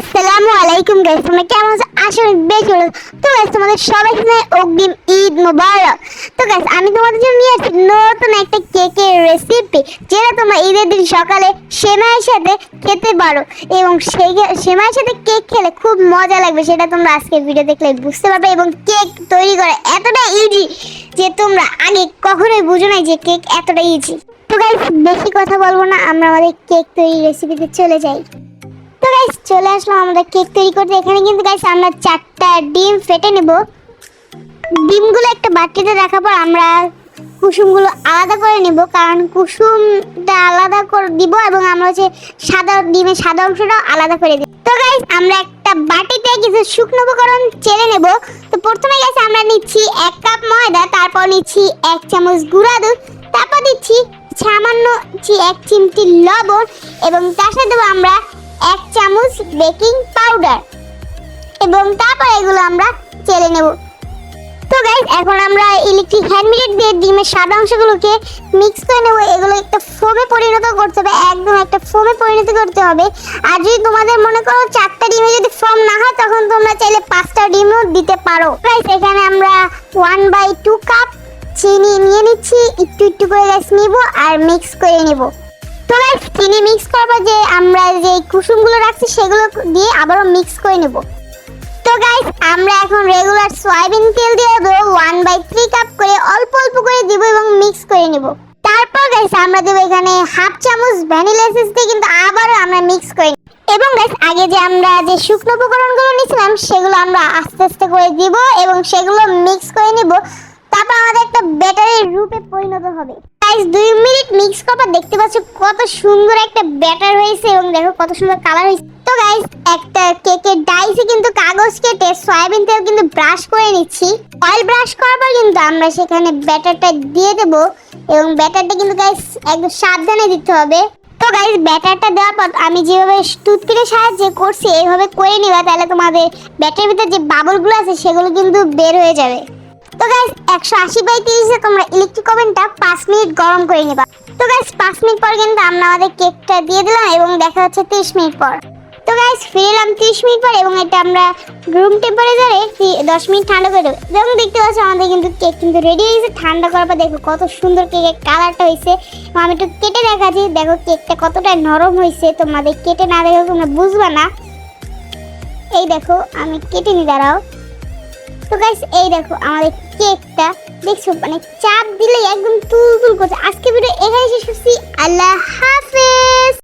আসসালামু আলাইকুম গাইস তোমরা কেমন আছো? আশা করি বেশ ভালো তো গাইস তোমাদের সবাই জানাই অগ্রিম ঈদ মোবারক। তো গাইস আমি তোমাদের জন্য নিয়ে আসছি নতুন একটা কেকের রেসিপি যেটা তোমরা ঈদের দিন সকালে সেমাইয়ের সাথে খেতে পারো। এবং সেই সেমাইয়ের সাথে কেক খেলে খুব মজা লাগবে, সেটা তোমরা আজকে ভিডিও দেখলে বুঝতে পারবে। এবং কেক তৈরি করা এতটা ইজি যে তোমরা আগে কখনোই বুঝো নাই যে কেক এতটা ইজি তো গাইস বেশি কথা বলব না, আমরা আমাদের কেক তৈরি রেসিপিতে চলে যাই। চলে আসলাম, আমরা কেক তৈরি করতে। এখানে কিন্তু গাইস আমরা চারটা ডিম ফেটে নেব। ডিমগুলো একটা বাটিতে রাখার পর আমরা কুসুমগুলো আলাদা করে নেব, কারণ কুসুমটা আলাদা করে দিব এবং আমরা হচ্ছে সাদা ডিমের সাদা অংশটাও আলাদা করে দিব। তো গাইস আমরা একটা বাটিতে কিছু শুকনো উপকরণ চেলে নেব। তো প্রথমে গাইস আমরা নিচ্ছি এক কাপ ময়দা, তারপর নিচ্ছি এক চামচ গুঁড়া দুধ, তারপর দিচ্ছি সামান্য এক চিমটি লবণ এবং তার সাথে আমরা এক চামচ বেকিং পাউডার এবং তারপর এগুলো আমরা চেলে নেব। তো গাইস এখন আমরা ইলেকট্রিক হ্যান্ড হ্যান্ডমিলেট দিয়ে ডিমের সাদা অংশগুলোকে মিক্স করে নেব। এগুলো একটা ফোমে পরিণত করতে হবে, একদম একটা ফোমে পরিণত করতে হবে। আর যদি তোমাদের মনে করো চারটা ডিমে যদি ফোম না হয়, তখন তোমরা চাইলে পাঁচটা ডিমও দিতে পারো। গাইস এখানে আমরা ওয়ান বাই টু কাপ চিনি নিয়ে নিচ্ছি। একটু একটু করে গাছ নিব আর মিক্স করে নিব। তো গাইস চিনি মিক্স করব যে আমরা যে কুসুমগুলো রাখছি সেগুলো দিয়ে আবারও মিক্স করে নেব। তো গাইস আমরা এখন রেগুলার সয়াবিন তেল দিয়ে দেবো ওয়ান বাই থ্রি কাপ করে অল্প অল্প করে দিব এবং মিক্স করে নেব। তারপর গাইস আমরা এখানে হাফ চামচ ভ্যানিলা এসেন্স দিয়ে কিন্তু আবারও আমরা মিক্স করে। এবং গাইস আগে যে আমরা যে শুকনো উপকরণগুলো নিয়েছিলাম, সেগুলো আমরা আস্তে আস্তে করে দিব এবং সেগুলো মিক্স করে নিব। তারপর আমাদের একটা ব্যাটারের রূপে পরিণত হবে। গাইস দুই মিনিট মিক্স করার পর দেখতে পাচ্ছ কত সুন্দর একটা ব্যাটার হয়েছে এবং দেখো কত সুন্দর কালার হয়েছে। তো গাইস একটা কেকের ডাইসে কিন্তু কাগজ কেটে সয়াবিন তেল কিন্তু ব্রাশ করে নিচ্ছি। অয়েল ব্রাশ করার পর কিন্তু আমরা সেখানে ব্যাটারটা দিয়ে দেব এবং ব্যাটারটা কিন্তু গাইস একদম সাবধানে দিতে হবে। তো গাইস ব্যাটারটা দেওয়ার পর আমি যেভাবে টুথপিকের সাহায্যে করছি, এইভাবে করে নিবা, তাহলে তোমাদের ব্যাটারের ভিতরে যে বাবলগুলো আছে, সেগুলো কিন্তু বের হয়ে যাবে। তো গাইস একশো আশি বাই তিরিশে তোমরা ইলেকট্রিক ওভেনটা পাঁচ মিনিট গরম করে নিবা। তো গাইস পাঁচ মিনিট পর কিন্তু আমরা আমাদের কেকটা দিয়ে দিলাম এবং দেখা হচ্ছে তিরিশ মিনিট পর। তো গাইস ফিরে এলাম তিরিশ মিনিট পর এবং এটা আমরা রুম টেম্পারেচারে দশ মিনিট ঠান্ডা করে দেবো। এবং দেখতে পাচ্ছ, আমাদের কিন্তু কেক কিন্তু রেডি হয়ে গেছে। ঠান্ডা করার পর দেখো কত সুন্দর কেকের কালারটা হয়েছে। আমি একটু কেটে দেখাচ্ছি, দেখো কেকটা কতটা নরম হয়েছে। তোমাদের কেটে না দেখো তোমরা বুঝবা না। এই দেখো, আমি কেটে নি, দাঁড়াও। তো গাইস এই দেখো, আমাদের কেকটা। দেখছ মানে চাপ দিলে একদম তুল তুল করছে। আজকে ভিডিও এখানে শেষ করছি। আল্লাহ হাফেজ।